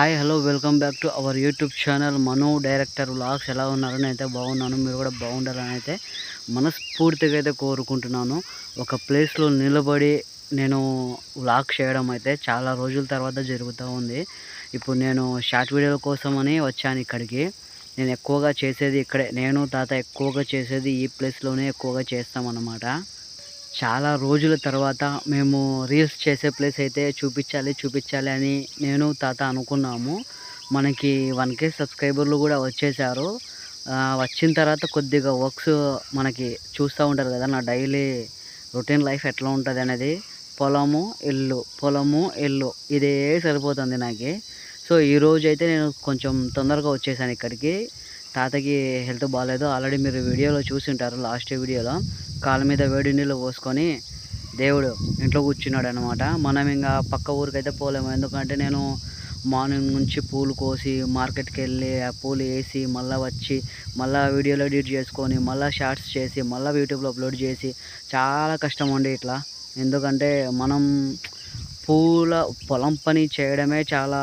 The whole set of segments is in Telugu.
Hi hello welcome back to our YouTube channel Manu director vlogs ఎలా ఉన్నారని అయితే బాగున్నాను. మీరు కూడా బాగుండాలని అయితే మనస్ఫూర్తిగా అయితే కోరుకుంటున్నాను. ఒక ప్లేస్లో నిలబడి నేను వ్లాగ్ చేయడం అయితే చాలా రోజుల తర్వాత జరుగుతూ ఉంది. ఇప్పుడు నేను షార్ట్ వీడియోల కోసమని వచ్చాను ఇక్కడికి. నేను ఎక్కువగా చేసేది ఇక్కడే. నేను తాత ఎక్కువగా చేసేది ఈ ప్లేస్లోనే ఎక్కువగా చేస్తామన్నమాట. చాలా రోజుల తర్వాత మేము రీల్స్ చేసే ప్లేస్ అయితే చూపించాలి చూపించాలి అని నేను తాత అనుకున్నాము. మనకి వన్ కే సబ్స్క్రైబర్లు కూడా వచ్చేసారు వచ్చిన తర్వాత కొద్దిగా వర్క్స్ మనకి చూస్తూ ఉంటారు కదా నా డైలీ రొటీన్ లైఫ్ ఎట్లా ఉంటుంది అనేది. పొలము ఇల్లు పొలము ఇల్లు ఇదే సరిపోతుంది నాకు. సో ఈ అయితే నేను కొంచెం తొందరగా వచ్చేసాను ఇక్కడికి. తాతకి హెల్త్ బాగాలేదు ఆల్రెడీ మీరు వీడియోలో చూసి ఉంటారు లాస్ట్ వీడియోలో. కాళ్ళ మీద వేడి నీళ్ళు పోసుకొని దేవుడు ఇంట్లో కూర్చున్నాడు అనమాట మనం ఇంకా పక్క ఊరికైతే పోలేము. ఎందుకంటే నేను మార్నింగ్ నుంచి పూలు కోసి మార్కెట్కి వెళ్ళి ఆ పూలు వేసి మళ్ళీ వచ్చి మళ్ళీ వీడియోలో ఎడిట్ చేసుకొని మళ్ళీ షార్ట్స్ చేసి మళ్ళీ యూట్యూబ్లో అప్లోడ్ చేసి చాలా కష్టం అండి ఇట్లా. ఎందుకంటే మనం పూల పొలం పని చేయడమే చాలా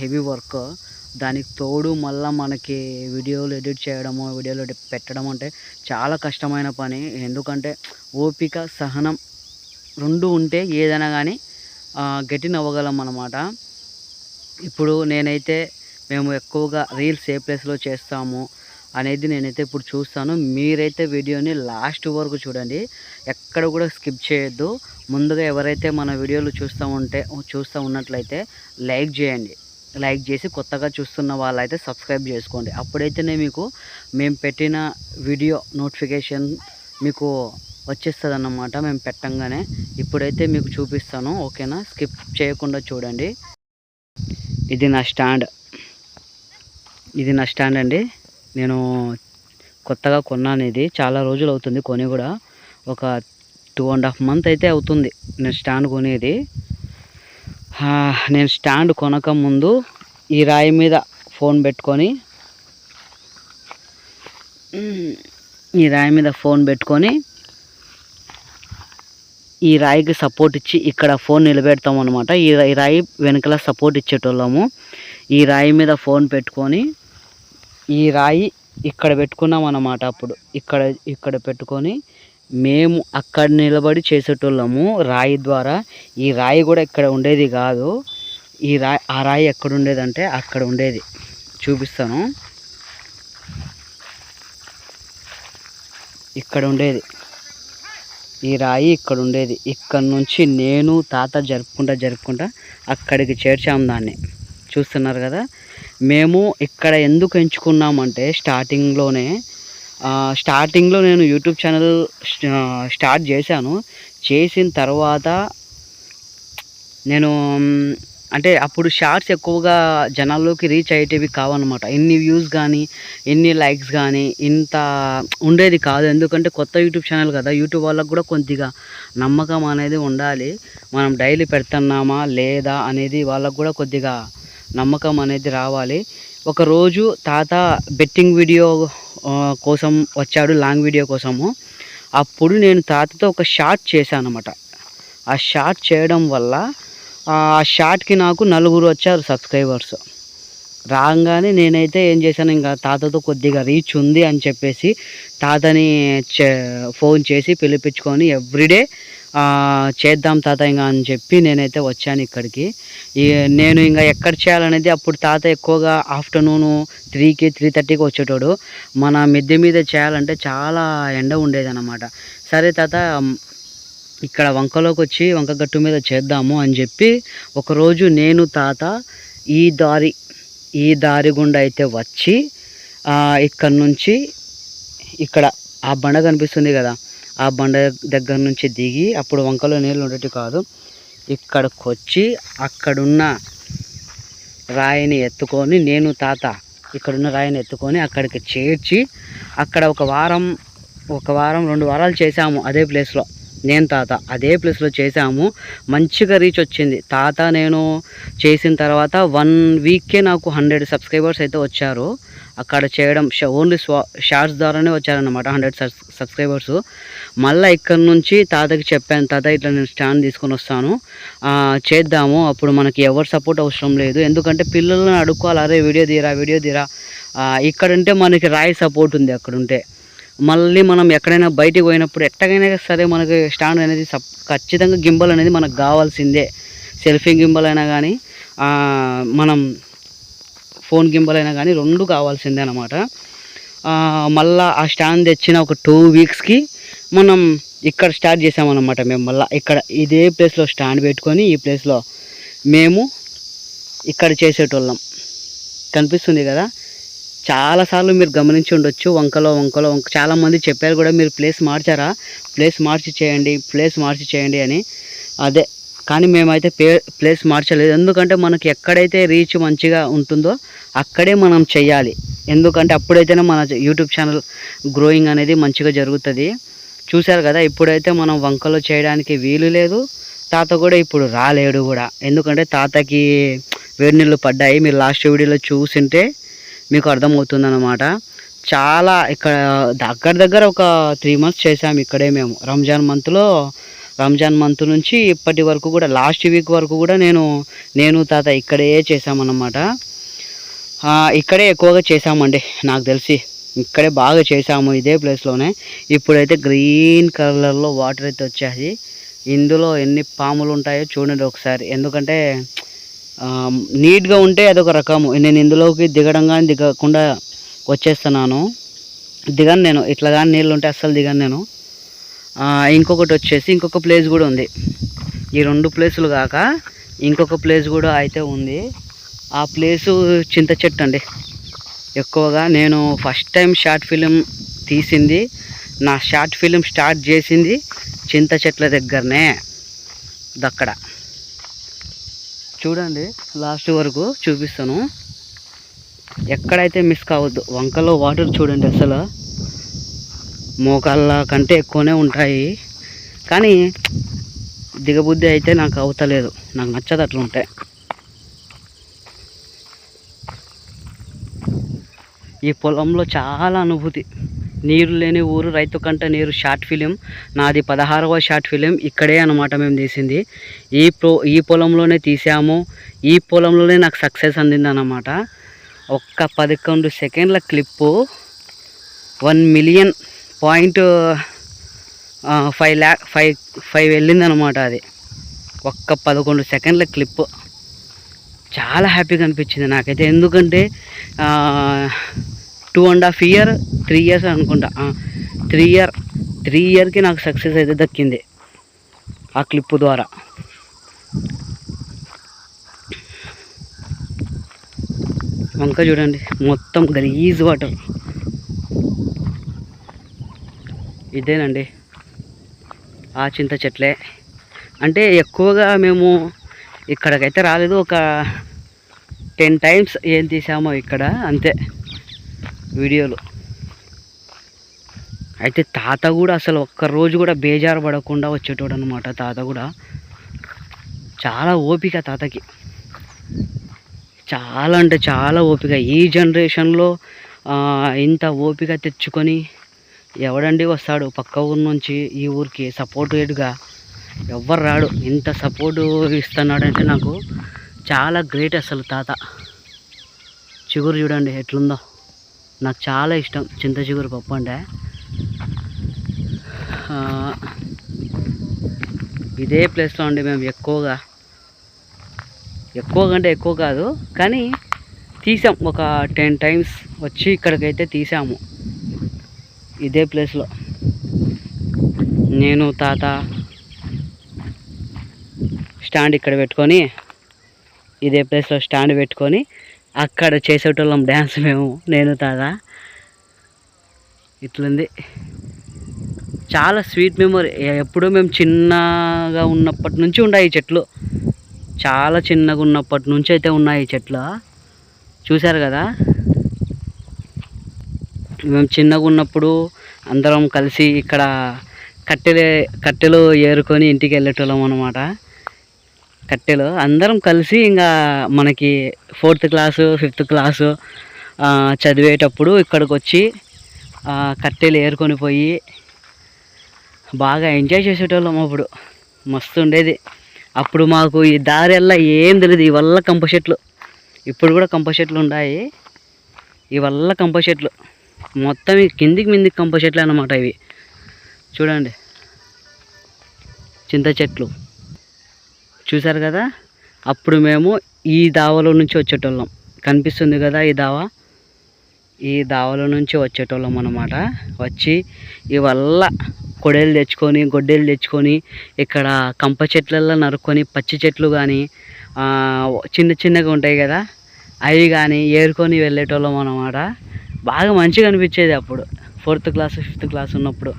హెవీ వర్క్. దానికి తోడు మళ్ళీ మనకి వీడియోలు ఎడిట్ చేయడము వీడియోలు పెట్టడం అంటే చాలా కష్టమైన పని. ఎందుకంటే ఓపిక సహనం రెండు ఉంటే ఏదైనా కానీ గట్టిన అవ్వగలం అన్నమాట. ఇప్పుడు నేనైతే మేము ఎక్కువగా రీల్స్ ఏ ప్లేస్లో చేస్తాము అనేది నేనైతే ఇప్పుడు చూస్తాను. మీరైతే వీడియోని లాస్ట్ వరకు చూడండి. ఎక్కడ కూడా స్కిప్ చేయొద్దు. ముందుగా ఎవరైతే మన వీడియోలు చూస్తూ ఉంటే చూస్తూ ఉన్నట్లయితే లైక్ చేయండి. లైక్ చేసి కొత్తగా చూస్తున్న వాళ్ళైతే సబ్స్క్రైబ్ చేసుకోండి. అప్పుడైతేనే మీకు మేము పెట్టిన వీడియో నోటిఫికేషన్ మీకు వచ్చేస్తుంది అన్నమాట మేము పెట్టంగానే ఇప్పుడైతే మీకు చూపిస్తాను. ఓకేనా? స్కిప్ చేయకుండా చూడండి. ఇది నా స్టాండ్. ఇది నా స్టాండ్ అండి. నేను కొత్తగా కొన్నాను ఇది. చాలా రోజులు అవుతుంది కొని కూడా. ఒక టూ అండ్ హాఫ్ మంత్ అయితే అవుతుంది నేను స్టాండ్ కొనేది. నేను స్టాండ్ కొనక ముందు ఈ రాయి మీద ఫోన్ పెట్టుకొని ఈ రాయి మీద ఫోన్ పెట్టుకొని ఈ రాయికి సపోర్ట్ ఇచ్చి ఇక్కడ ఫోన్ నిలబెడతాం అనమాట ఈ ఈ రాయి వెనకల సపోర్ట్ ఇచ్చేటోళ్ళము. ఈ రాయి మీద ఫోన్ పెట్టుకొని ఈ రాయి ఇక్కడ పెట్టుకున్నాం అన్నమాట అప్పుడు. ఇక్కడ ఇక్కడ పెట్టుకొని మేము అక్కడ నిలబడి చేసేటోళ్ళము. రాయి ద్వారా. ఈ రాయి కూడా ఇక్కడ ఉండేది కాదు. ఈ రాయి ఆ రాయి ఎక్కడ ఉండేది అంటే అక్కడ ఉండేది. చూపిస్తాను. ఇక్కడ ఉండేది. ఈ రాయి ఇక్కడ ఉండేది. ఇక్కడ నుంచి నేను తాత జరుపుకుంటా జరుపుకుంటా అక్కడికి చేర్చాము దాన్ని. చూస్తున్నారు కదా? మేము ఇక్కడ ఎందుకు ఎంచుకున్నామంటే స్టార్టింగ్లోనే స్టార్టింగ్లో నేను యూట్యూబ్ ఛానల్ స్టార్ట్ చేశాను. చేసిన తర్వాత నేను అంటే అప్పుడు షార్ట్స్ ఎక్కువగా జనాల్లోకి రీచ్ అయ్యేటివి కావన్నమాట. ఎన్ని వ్యూస్ కానీ ఎన్ని లైక్స్ కానీ ఇంత ఉండేది కాదు. ఎందుకంటే కొత్త యూట్యూబ్ ఛానల్ కదా. యూట్యూబ్ వాళ్ళకు కూడా కొద్దిగా నమ్మకం అనేది ఉండాలి. మనం డైలీ పెడుతున్నామా లేదా అనేది వాళ్ళకు కూడా కొద్దిగా నమ్మకం అనేది రావాలి. ఒకరోజు తాత బెట్టింగ్ వీడియో కోసం వచ్చాడు లాంగ్ వీడియో కోసము. అప్పుడు నేను తాతతో ఒక షార్ట్ చేశాను అనమాట ఆ షార్ట్ చేయడం వల్ల ఆ షార్ట్కి నాకు నలుగురు వచ్చారు సబ్స్క్రైబర్స్. రాగానే నేనైతే ఏం చేశాను ఇంకా తాతతో కొద్దిగా రీచ్ ఉంది అని చెప్పేసి తాతని చే- ఫోన్ చేసి పిలిపించుకొని ఎవ్రీడే చేద్దాం తాత ఇంకా అని చెప్పి నేనైతే వచ్చాను ఇక్కడికి. నేను ఇంకా ఎక్కడ చేయాలనేది అప్పుడు తాత ఎక్కువగా ఆఫ్టర్నూన్ త్రీకి త్రీ థర్టీకి వచ్చేటోడు. మన మిద్దె మీద చేయాలంటే చాలా ఎండ ఉండేది అనమాట సరే తాత ఇక్కడ వంకలోకి వచ్చి వంక గట్టు మీద చేద్దాము అని చెప్పి ఒకరోజు నేను తాత ఈ దారి ఈ దారి గుండా అయితే వచ్చి ఇక్కడ నుంచి ఇక్కడ ఆ బండ కనిపిస్తుంది కదా ఆ బండ దగ్గర నుంచి దిగి అప్పుడు వంకలో నీళ్ళు ఉండేవి కాదు. ఇక్కడికి వచ్చి అక్కడున్న రాయిని ఎత్తుకొని నేను తాత ఇక్కడున్న రాయిని ఎత్తుకొని అక్కడికి చేర్చి అక్కడ ఒక వారం ఒక వారం రెండు వారాలు చేసాము అదే ప్లేస్లో నేను తాత. అదే ప్లేస్లో చేసాము మంచిగా రీచ్ వచ్చింది. తాత నేను చేసిన తర్వాత వన్ వీక్కే నాకు హండ్రెడ్ సబ్స్క్రైబర్స్ అయితే వచ్చారు. అక్కడ చేయడం ఓన్లీ షార్ట్స్ ద్వారానే వచ్చారనమాట హండ్రెడ్ సబ్స్క్రైబర్స్ మళ్ళీ ఇక్కడ నుంచి తాతకి చెప్పాను తాత ఇట్లా నేను స్టాండ్ తీసుకొని వస్తాను. చేద్దాము. అప్పుడు మనకి ఎవరు సపోర్ట్ అవసరం లేదు. ఎందుకంటే పిల్లలను అడుక్కోవాలి. అరే వీడియో తీరా వీడియో తీరా. ఆ, ఇక్కడుంటే మనకి రాయి సపోర్ట్ ఉంది అక్కడుంటే. మళ్ళీ మనం ఎక్కడైనా బయటికి పోయినప్పుడు ఎట్టగైనా సరే మనకి స్టాండ్ అనేది సప్ ఖచ్చితంగా గింబల్ అనేది మనకు కావాల్సిందే. సెల్ఫీ గింబల్ అయినా కానీ మనం ఫోన్ గింబల్ అయినా కానీ రెండు కావాల్సిందే అనమాట మళ్ళా ఆ స్టాండ్ తెచ్చిన ఒక టూ వీక్స్కి మనం ఇక్కడ స్టార్ట్ చేసామన్నమాట మేము. మళ్ళీ ఇక్కడ ఇదే ప్లేస్లో స్టాండ్ పెట్టుకొని ఈ ప్లేస్లో మేము ఇక్కడ చేసేటోళ్ళం. కనిపిస్తుంది కదా? చాలాసార్లు మీరు గమనించి ఉండొచ్చు. వంకలో వంకలో వంక చాలామంది చెప్పారు కూడా మీరు ప్లేస్ మార్చారా? ప్లేస్ మార్చి చేయండి ప్లేస్ మార్చి చేయండి అని. అదే కానీ మేమైతే పే ప్లేస్ మార్చలేదు. ఎందుకంటే మనకి ఎక్కడైతే రీచ్ మంచిగా ఉంటుందో అక్కడే మనం చెయ్యాలి. ఎందుకంటే అప్పుడైతేనే మన యూట్యూబ్ ఛానల్ గ్రోయింగ్ అనేది మంచిగా జరుగుతుంది. చూశారు కదా ఇప్పుడైతే మనం వంకలో చేయడానికి వీలు లేదు. తాత కూడా ఇప్పుడు రాలేడు కూడా. ఎందుకంటే తాతకి వేడి నీళ్ళు పడ్డాయి. మీరు లాస్ట్ వీడియోలో చూసింటే మీకు అర్థమవుతుంది అనమాట చాలా ఇక్కడ దగ్గర దగ్గర ఒక త్రీ మంత్స్ చేసాము ఇక్కడే మేము. రంజాన్ మంత్లో రంజాన్ మంత్ నుంచి ఇప్పటి వరకు కూడా లాస్ట్ వీక్ వరకు కూడా నేను నేను తాత ఇక్కడే చేసామన్నమాట ఇక్కడే ఎక్కువగా చేసామండి నాకు తెలిసి. ఇక్కడే బాగా చేసాము ఇదే ప్లేస్లోనే ఇప్పుడైతే గ్రీన్ కలర్లో వాటర్ అయితే వచ్చాయి ఇందులో ఎన్ని పాములు ఉంటాయో చూడండి ఒకసారి. ఎందుకంటే నీట్గా ఉంటే అదొక రకము. నేను ఇందులోకి దిగడం కానీ దిగకుండా వచ్చేస్తున్నాను. దిగను నేను. ఇట్లా కానీ నీళ్ళు ఉంటే అస్సలు దిగను నేను. ఇంకొకటి వచ్చేసి ఇంకొక ప్లేస్ కూడా ఉంది. ఈ రెండు ప్లేసులు కాక ఇంకొక ప్లేస్ కూడా అయితే ఉంది. ఆ ప్లేసు చింత చెట్టు అండి. ఎక్కువగా నేను ఫస్ట్ టైం షార్ట్ ఫిలిం తీసింది. నా షార్ట్ ఫిలిం స్టార్ట్ చేసింది చింత చెట్ల దగ్గరనే. దక్కడ. చూడండి లాస్ట్ వరకు చూపిస్తాను. ఎక్కడైతే మిస్ కావద్దు వంకలో వాటర్ చూడండి అసలు. మోకాళ్ళ కంటే ఎక్కువనే ఉంటాయి. కానీ దిగబుద్ధి అయితే నాకు అవుతలేదు. నాకు నచ్చదు అట్లా ఉంటాయి ఈ పొలంలో చాలా అనుభూతి. నీరు లేని ఊరు రైతు కంట నీరు షార్ట్ ఫిలిం. నాది పదహారవ షార్ట్ ఫిలిం. ఇక్కడే అనమాట మేము తీసింది. ఈ ప్రో ఈ పొలంలోనే తీసాము. ఈ పొలంలోనే నాకు సక్సెస్ అందిందన్నమాట ఒక్క పదకొండు సెకండ్ల clip. One million point five lakh five five వెళ్ళిందనమాట అది. ఒక్క పదకొండు సెకండ్ల క్లిప్ చాలా హ్యాపీగా అనిపించింది నాకైతే. ఎందుకంటే two and half year three years అనుకుంటా. త్రీ ఇయర్ త్రీ ఇయర్కి నాకు సక్సెస్ అయితే దక్కింది. ఆ క్లిప్ ద్వారా. వంక చూడండి మొత్తం గలీజ్ వాటర్ ఇదేనండి. ఆ చింత చెట్లే. అంటే ఎక్కువగా మేము ఇక్కడికైతే రాలేదు. ఒక టెన్ టైమ్స్ ఏం తీసామో ఇక్కడ అంతే. వీడియోలో. అయితే తాత కూడా అసలు ఒక్క రోజు కూడా బేజారు పడకుండా వచ్చేటోడు అనమాట తాత కూడా. చాలా ఓపిక తాతకి. చాలా అంటే చాలా ఓపిక. ఈ జనరేషన్లో ఇంత ఓపిక తెచ్చుకొని ఎవడండి వస్తాడు పక్క ఊరి నుంచి ఈ ఊరికి సపోర్టేట్గా ఎవ్వరు రాడు. ఇంత సపోర్టు ఇస్తున్నాడంటే నాకు చాలా గ్రేట్ అసలు తాత. చిగురు చూడండి ఎట్లుందో. నాకు చాలా ఇష్టం చింత చిగురు పప్పు అంటే. ఇదే ప్లేస్లో ఉండి మేము ఎక్కువగా ఎక్కువ కంటే ఎక్కువ కాదు కానీ తీసాం ఒక టెన్ టైమ్స్ వచ్చి ఇక్కడికైతే తీసాము. ఇదే ప్లేస్లో. నేను తాత స్టాండ్ ఇక్కడ పెట్టుకొని ఇదే ప్లేస్లో స్టాండ్ పెట్టుకొని అక్కడ చేసేటోళ్ళం డ్యాన్స్ మేము నేను తాదా ఇట్లుంది. చాలా స్వీట్ మెమొరీ ఎప్పుడూ మేము చిన్నగా ఉన్నప్పటి నుంచి ఉన్నాయి ఈ చెట్లు. చాలా చిన్నగా ఉన్నప్పటి నుంచి అయితే ఉన్నాయి ఈ చెట్లు. చూశారు కదా? మేము చిన్నగా ఉన్నప్పుడు అందరం కలిసి ఇక్కడ కట్టెలు కట్టెలు ఏరుకొని ఇంటికి వెళ్ళేటోళ్ళం అనమాట కట్టెలు. అందరం కలిసి ఇంకా మనకి ఫోర్త్ క్లాసు ఫిఫ్త్ క్లాసు చదివేటప్పుడు ఇక్కడికి వచ్చి కట్టెలు ఏరుకొని పోయి బాగా ఎంజాయ్ చేసేటోళ్ళం అప్పుడు. మస్తు ఉండేది అప్పుడు మాకు ఈ దారెల్లా ఏం తెలియదు ఈ వల్ల కంప చెట్లు. ఇప్పుడు కూడా కంప చెట్లు ఉన్నాయి ఈ వల్ల కంప చెట్లు. మొత్తం కిందికి మిందికి కంప చెట్లు అన్నమాట ఇవి. చూడండి. చింత చెట్లు. చూసారు కదా? అప్పుడు మేము ఈ దావలో నుంచి వచ్చేటోళ్ళం. కనిపిస్తుంది కదా ఈ దావ? ఈ దావలో నుంచి వచ్చేటోళ్ళం అనమాట వచ్చి ఇవల్ల వల్ల కొడేలు తెచ్చుకొని గొడ్డేలు తెచ్చుకొని ఇక్కడ కంప చెట్లల్లో నరుక్కొని పచ్చి చెట్లు కానీ చిన్న చిన్నగా ఉంటాయి కదా? అవి కానీ ఏరుకొని వెళ్ళేటోళ్ళం అనమాట బాగా మంచిగా అనిపించేది అప్పుడు. ఫోర్త్ క్లాస్ ఫిఫ్త్ క్లాస్ ఉన్నప్పుడు.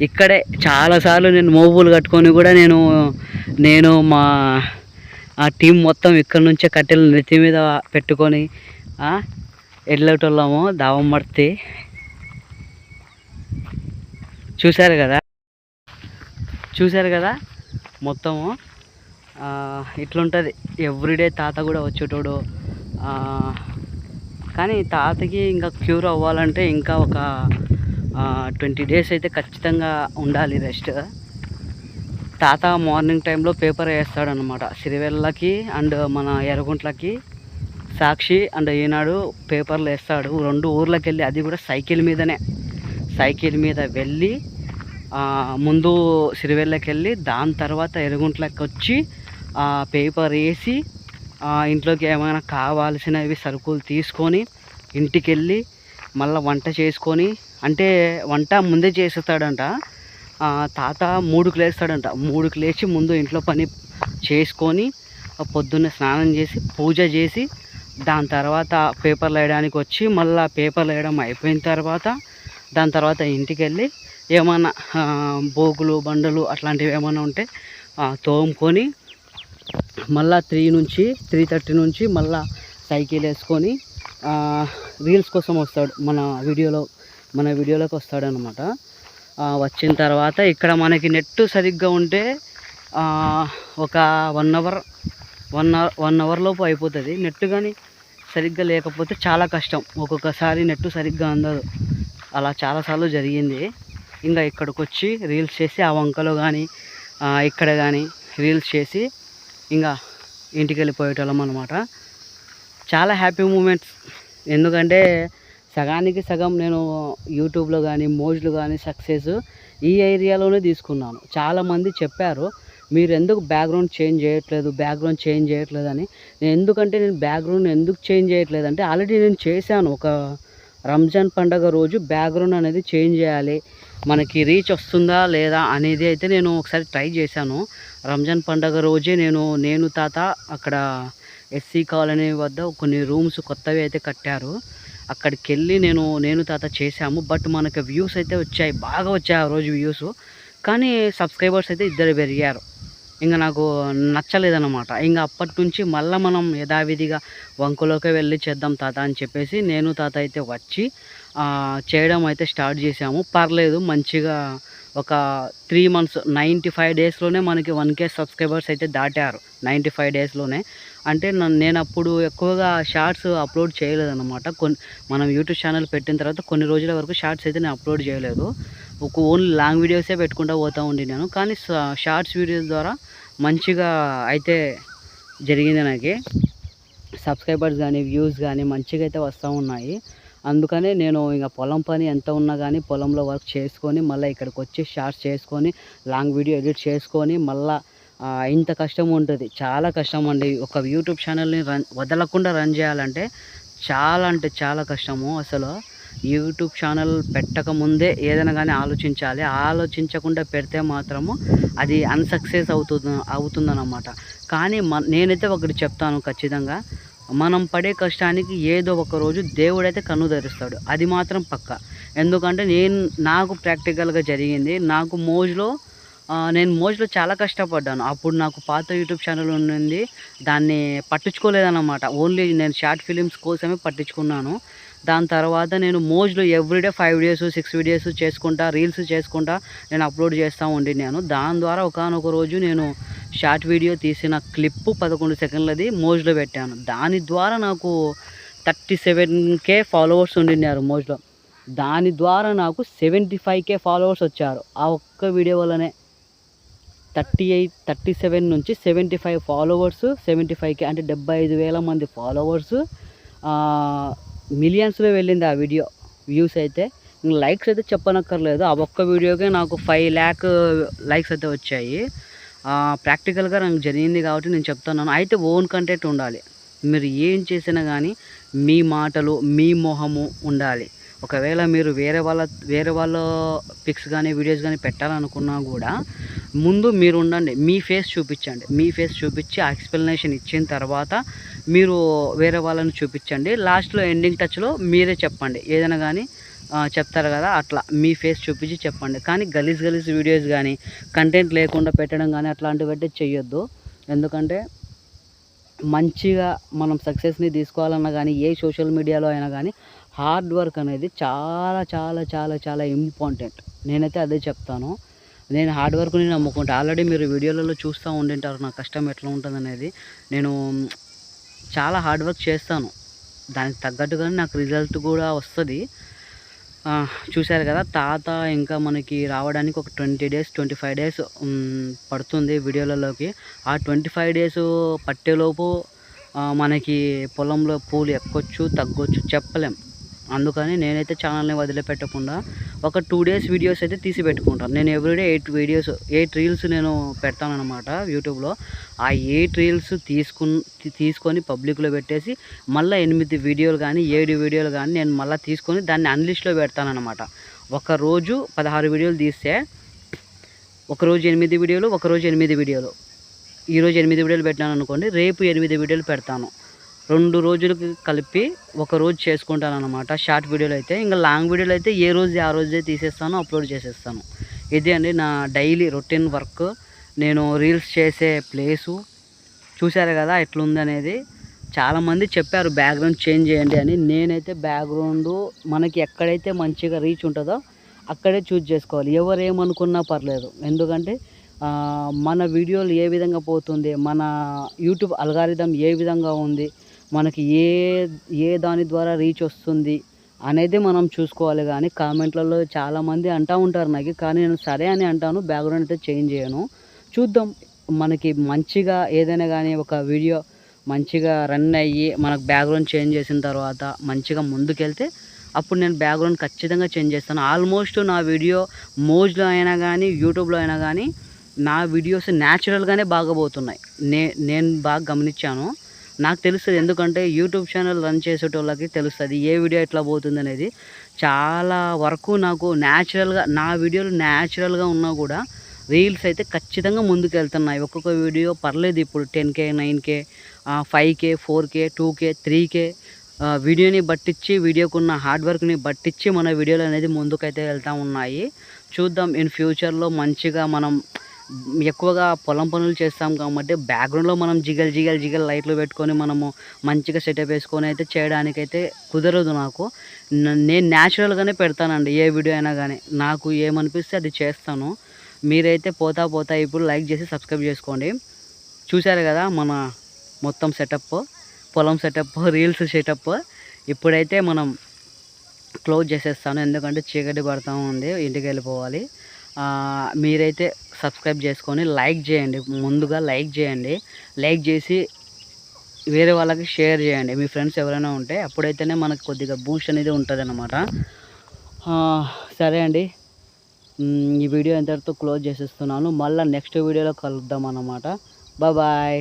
ఇక్కడే చాలాసార్లు నేను మోబులు కట్టుకొని కూడా నేను నేను మా ఆ టీం మొత్తం ఇక్కడ నుంచే కట్టెలు నెత్తి మీద పెట్టుకొని ఆ, వెళ్ళేటోళ్ళము దావం పడితే చూశారు కదా? చూశారు కదా? మొత్తము ఇట్లుంటుంది. ఎవ్రీడే తాత కూడా వచ్చేటోడు కానీ తాతకి ఇంకా క్యూర్ అవ్వాలంటే ఇంకా ఒక ట్వంటీ డేస్ అయితే ఖచ్చితంగా ఉండాలి రెస్ట్. తాత మార్నింగ్ టైంలో పేపర్ వేస్తాడనమాట సిరివెల్లకి అండ్ మన ఎర్రగుంట్లకి సాక్షి అండ్ ఈనాడు పేపర్లు వేస్తాడు. రెండు ఊర్లకు వెళ్ళి అది కూడా సైకిల్ మీదనే. సైకిల్ మీద వెళ్ళి ముందు సిరివెల్లకి వెళ్ళి దాని తర్వాత ఎరుగుంట్లకి వచ్చి పేపర్ వేసి ఇంట్లోకి ఏమైనా కావాల్సినవి సరుకులు తీసుకొని ఇంటికి వెళ్ళి మళ్ళీ వంట చేసుకొని అంటే వంట ముందే చేసేస్తాడంట. తాత మూడుకు లేస్తాడంట. మూడుకు లేచి ముందు ఇంట్లో పని చేసుకొని పొద్దున్న పొద్దున్నే స్నానం చేసి పూజ చేసి దాని తర్వాత పేపర్లు వేయడానికి వచ్చి మళ్ళీ పేపర్లు వేయడం అయిపోయిన తర్వాత దాని తర్వాత ఇంటికి వెళ్ళి ఏమైనా బోగులు బండలు అట్లాంటివి ఏమైనా ఉంటే తోముకొని మళ్ళా త్రీ నుంచి త్రీ థర్టీ నుంచి మళ్ళా సైకిల్ వేసుకొని రీల్స్ కోసం వస్తాడు మన వీడియోలో. మన వీడియోలోకి వస్తాడనమాట. వచ్చిన తర్వాత ఇక్కడ మనకి నెట్ సరిగ్గా ఉంటే ఒక one hour one hour one hour లోపు అయిపోతుంది. నెట్ కానీ సరిగ్గా లేకపోతే చాలా కష్టం. ఒక్కొక్కసారి నెట్ సరిగ్గా అందదు. అలా చాలాసార్లు జరిగింది. ఇంకా ఇక్కడికి వచ్చి రీల్స్ చేసి ఆ వంకలో కానీ ఇక్కడ కానీ రీల్స్ చేసి ఇంకా ఇంటికి వెళ్ళిపోయేటోళ్ళం అనమాట. చాలా హ్యాపీ మూమెంట్స్. ఎందుకంటే సగానికి సగం నేను యూట్యూబ్లో కానీ మోజ్లో కానీ సక్సెస్ ఈ ఏరియాలోనే తీసుకున్నాను. చాలామంది చెప్పారు మీరు ఎందుకు బ్యాక్గ్రౌండ్ చేంజ్ చేయట్లేదు బ్యాక్గ్రౌండ్ చేంజ్ చేయట్లేదు అని. నేను ఎందుకంటే నేను బ్యాక్గ్రౌండ్ ఎందుకు చేంజ్ చేయట్లేదు అంటే ఆల్రెడీ నేను చేశాను. ఒక రంజాన్ పండగ రోజు బ్యాక్గ్రౌండ్ అనేది చేంజ్ చేయాలి మనకి రీచ్ వస్తుందా లేదా అనేది అయితే నేను ఒకసారి ట్రై చేశాను. రంజాన్ పండగ రోజే నేను నేను తాత అక్కడ ఎస్సీ కాలనీ వద్ద కొన్ని రూమ్స్ కొత్తవి అయితే కట్టారు. అక్కడికి వెళ్ళి నేను నేను తాత చేశాము. బట్ మనకు వ్యూస్ అయితే వచ్చాయి. బాగా వచ్చాయి ఆ రోజు వ్యూస్. కానీ సబ్స్క్రైబర్స్ అయితే ఇద్దరు పెరిగారు. ఇంకా నాకు నచ్చలేదన్నమాట. ఇంకా అప్పటి నుంచి మళ్ళీ మనం యథావిధిగా వంకలోకి వెళ్ళి చేద్దాం తాత అని చెప్పేసి నేను తాత అయితే వచ్చి చేయడం అయితే స్టార్ట్ చేసాము పర్లేదు మంచిగా ఒక త్రీ మంత్స్ నైంటీ ఫైవ్ డేస్లోనే మనకి వన్ కే సబ్స్క్రైబర్స్ అయితే దాటారు. నైంటీ ఫైవ్ డేస్లోనే అంటే నేను అప్పుడు ఎక్కువగా షార్ట్స్ అప్లోడ్ చేయలేదన్నమాట. కొన్ని మనం యూట్యూబ్ ఛానల్ పెట్టిన తర్వాత కొన్ని రోజుల వరకు షార్ట్స్ అయితే నేను అప్లోడ్ చేయలేదు. ఒక ఓన్లీ లాంగ్ వీడియోసే పెట్టుకుంటూ పోతూ ఉండి నేను. కానీ షార్ట్స్ వీడియోస్ ద్వారా మంచిగా అయితే జరిగింది నాకు. సబ్స్క్రైబర్స్ కానీ వ్యూస్ కానీ మంచిగా అయితే వస్తూ ఉన్నాయి. అందుకనే నేను ఇంకా పొలం పని ఎంత ఉన్నా కానీ పొలంలో వర్క్ చేసుకొని మళ్ళీ ఇక్కడికి వచ్చి షార్ట్స్ చేసుకొని లాంగ్ వీడియో ఎడిట్ చేసుకొని మళ్ళీ ఇంత కష్టం ఉంటుంది. చాలా కష్టం అండి. ఒక యూట్యూబ్ ఛానల్ని రన్ వదలకుండా రన్ చేయాలంటే చాలా అంటే చాలా కష్టము. అసలు యూట్యూబ్ ఛానల్ పెట్టక ముందే ఏదైనా కానీ ఆలోచించాలి. ఆలోచించకుండా పెడితే మాత్రము అది అన్సక్సెస్ అవుతుంది అవుతుందన్నమాట. కానీ మ నేనైతే ఒకటి చెప్తాను ఖచ్చితంగా. మనం పడే కష్టానికి ఏదో ఒక రోజు దేవుడైతే కన్ను ధరిస్తాడు. అది మాత్రం పక్క. ఎందుకంటే నేను నాకు ప్రాక్టికల్గా జరిగింది. నాకు మోజ్లో నేను మోజ్లో చాలా కష్టపడ్డాను. అప్పుడు నాకు పాత యూట్యూబ్ ఛానల్ ఉండింది దాన్ని పట్టించుకోలేదన్నమాట. ఓన్లీ నేను షార్ట్ ఫిలిమ్స్ కోసమే పట్టించుకున్నాను. దాని తర్వాత నేను మోజ్లో everyday five days six videos చేసుకుంటా రీల్స్ చేసుకుంటా నేను అప్లోడ్ చేస్తూ ఉండినాను దాని ద్వారా ఒకనొక రోజు నేను షార్ట్ వీడియో తీసిన క్లిప్పు పదకొండు సెకండ్లది మోజ్లో పెట్టాను. దాని ద్వారా నాకు థర్టీ సెవెన్ కే ఫాలోవర్స్ ఉండినారు మోజ్లో. దాని ద్వారా నాకు సెవెంటీ ఫైవ్ కే ఫాలోవర్స్ వచ్చారు. ఆ ఒక్క వీడియో వల్లనే థర్టీ ఎయిట్ థర్టీ సెవెన్ నుంచి సెవెంటీ ఫైవ్ ఫాలోవర్స్ సెవెంటీ ఫైవ్కి అంటే డెబ్బై ఐదు వేల మంది ఫాలోవర్స్ మిలియన్స్లో వెళ్ళింది ఆ వీడియో వ్యూస్ అయితే లైక్స్ అయితే చెప్పనక్కర్లేదు. ఆ ఒక్క వీడియోకే నాకు ఫైవ్ ల్యాక్ లైక్స్ అయితే వచ్చాయి. ప్రాక్టికల్గా నాకు జరిగింది కాబట్టి నేను చెప్తున్నాను. అయితే ఓన్ కంటెంట్ ఉండాలి. మీరు ఏం చేసినా కానీ మీ మాటలు మీ మొహము ఉండాలి. ఒకవేళ మీరు వేరే వాళ్ళ వేరే వాళ్ళ పిక్స్ కానీ వీడియోస్ కానీ పెట్టాలనుకున్నా కూడా ముందు మీరు ఉండండి. మీ ఫేస్ చూపించండి. మీ ఫేస్ చూపించి ఎక్స్ప్లెనేషన్ ఇచ్చిన తర్వాత మీరు వేరే వాళ్ళని చూపించండి. లాస్ట్లో ఎండింగ్ టచ్లో మీరే చెప్పండి. ఏదైనా కానీ చెప్తారు కదా అట్లా మీ ఫేస్ చూపించి చెప్పండి. కానీ గలీజ్ గలీజ్ వీడియోస్ కానీ కంటెంట్ లేకుండా పెట్టడం కానీ అట్లాంటివి అయితే చెయ్యొద్దు. ఎందుకంటే మంచిగా మనం సక్సెస్ని తీసుకోవాలన్నా కానీ ఏ సోషల్ మీడియాలో అయినా కానీ హార్డ్ వర్క్ అనేది చాలా చాలా చాలా చాలా ఇంపార్టెంట్. నేనైతే అదే చెప్తాను. నేను హార్డ్ వర్క్ని నమ్ముకుంటా. ఆల్రెడీ మీరు వీడియోలలో చూస్తూ ఉండింటారు నా కష్టం ఎట్లా ఉంటుంది అనేది. నేను చాలా హార్డ్ వర్క్ చేస్తాను. దానికి తగ్గట్టుగానే నాకు రిజల్ట్ కూడా వస్తుంది. చూశారు కదా తాత ఇంకా మనకి రావడానికి ఒక twenty days twenty five days పడుతుంది వీడియోలలోకి. ఆ ట్వంటీ ఫైవ్ డేస్ పట్టేలోపు మనకి పొలంలో పూలు ఎక్కొచ్చు తగ్గొచ్చు చెప్పలేం. అందుకని నేనైతే ఛానల్ని వదిలిపెట్టకుండా ఒక టూ డేస్ వీడియోస్ అయితే తీసి పెట్టుకుంటాను నేను everyday eight videos eight reels నేను పెడతానమాట యూట్యూబ్లో. ఆ ఎయిట్ రీల్స్ తీసుకుని తీసుకొని పబ్లిక్లో పెట్టేసి మళ్ళీ ఎనిమిది వీడియోలు కానీ ఏడు వీడియోలు కానీ నేను మళ్ళీ తీసుకొని దాన్ని అన్లిస్ట్లో పెడతానమాట ఒక రోజు పదహారు వీడియోలు తీస్తే ఒకరోజు ఎనిమిది వీడియోలు ఒకరోజు ఎనిమిది వీడియోలు. ఈరోజు ఎనిమిది వీడియోలు పెట్టాను అనుకోండి రేపు ఎనిమిది వీడియోలు పెడతాను. రెండు రోజులకి కలిపి ఒక రోజు చేసుకుంటాను అనమాట షార్ట్ వీడియోలు అయితే ఇంకా లాంగ్ వీడియోలు అయితే ఏ రోజు ఆ రోజే తీసేస్తాను అప్లోడ్ చేసేస్తాను. ఇది అండి నా డైలీ రొటీన్ వర్క్. నేను రీల్స్ చేసే ప్లేసు. చూశారు కదా ఎట్లుంది అనేది. చాలామంది చెప్పారు బ్యాక్గ్రౌండ్ చేంజ్ చేయండి అని. నేనైతే బ్యాక్గ్రౌండ్ మనకి ఎక్కడైతే మంచిగా రీచ్ ఉంటుందో అక్కడే చూజ్ చేసుకోవాలి. ఎవరు ఏమనుకున్నా పర్లేదు. ఎందుకంటే మన వీడియోలు ఏ విధంగా పోతుంది మన యూట్యూబ్ అల్గారిథం ఏ విధంగా ఉంది మనకి ఏ ఏ దాని ద్వారా రీచ్ వస్తుంది అనేది మనం చూసుకోవాలి. కానీ కామెంట్లలో చాలామంది అంటూ ఉంటారు నాకు. కానీ నేను సరే అని అంటాను. బ్యాక్గ్రౌండ్ అయితే చేంజ్ చేయను. చూద్దాం. మనకి మంచిగా ఏదైనా కానీ ఒక వీడియో మంచిగా రన్ అయ్యి మనకు బ్యాక్గ్రౌండ్ చేంజ్ చేసిన తర్వాత మంచిగా ముందుకెళ్తే అప్పుడు నేను బ్యాక్గ్రౌండ్ ఖచ్చితంగా చేంజ్ చేస్తాను. ఆల్మోస్ట్ నా వీడియో మోజ్లో అయినా కానీ యూట్యూబ్లో అయినా కానీ నా వీడియోస్ న్యాచురల్గానే బాగా పోతున్నాయి నే నేను బాగా గమనించాను. నాకు తెలుస్తుంది ఎందుకంటే యూట్యూబ్ ఛానల్ రన్ చేసేటోళ్ళకి తెలుస్తుంది ఏ వీడియో ఎట్లా పోతుంది అనేది చాలా వరకు నాకు న్యాచురల్గా నా వీడియోలు న్యాచురల్గా ఉన్నా కూడా రీల్స్ అయితే ఖచ్చితంగా ముందుకు వెళ్తున్నాయి ఒక్కొక్క వీడియో పర్లేదు ఇప్పుడు ten K nine K five K four K two K three K వీడియోని బట్టించి వీడియోకున్న హార్డ్ వర్క్ని బట్టించి మన వీడియోలు అనేది ముందుకైతే వెళ్తూ ఉన్నాయి. చూద్దాం ఇన్ ఫ్యూచర్లో మంచిగా మనం ఎక్కువగా పొలం పనులు చేస్తాం కాబట్టి బ్యాక్గ్రౌండ్లో మనం జిగల్ జిగల్ జిగల్ లైట్లు పెట్టుకొని మనము మంచిగా సెటప్ వేసుకొని అయితే చేయడానికైతే కుదరదు నాకు. నేను న్యాచురల్గానే పెడతానండి ఏ వీడియో అయినా కానీ నాకు ఏమనిపిస్తే అది చేస్తాను. మీరైతే పోతా పోతా ఇప్పుడు లైక్ చేసి సబ్స్క్రైబ్ చేసుకోండి. చూశారు కదా మన మొత్తం సెటప్ పొలం సెటప్ రీల్స్ సెటప్ ఇప్పుడైతే మనం క్లోజ్ చేసేస్తాను. ఎందుకంటే చీకటి పడతా ఉంది ఇంటికి వెళ్ళిపోవాలి. మీరైతే సబ్స్క్రైబ్ చేసుకొని లైక్ చేయండి ముందుగా లైక్ చేయండి. లైక్ చేసి వేరే వాళ్ళకి షేర్ చేయండి. మీ ఫ్రెండ్స్ ఎవరైనా ఉంటే అప్పుడైతేనే మనకు కొద్దిగా బూస్ట్ అనేది ఉంటుంది అనమాట సరే అండి. ఈ వీడియో ఇంతటితో క్లోజ్ చేసేస్తున్నాను. మళ్ళీ నెక్స్ట్ వీడియోలో కలుద్దాం అన్నమాట బాయ్.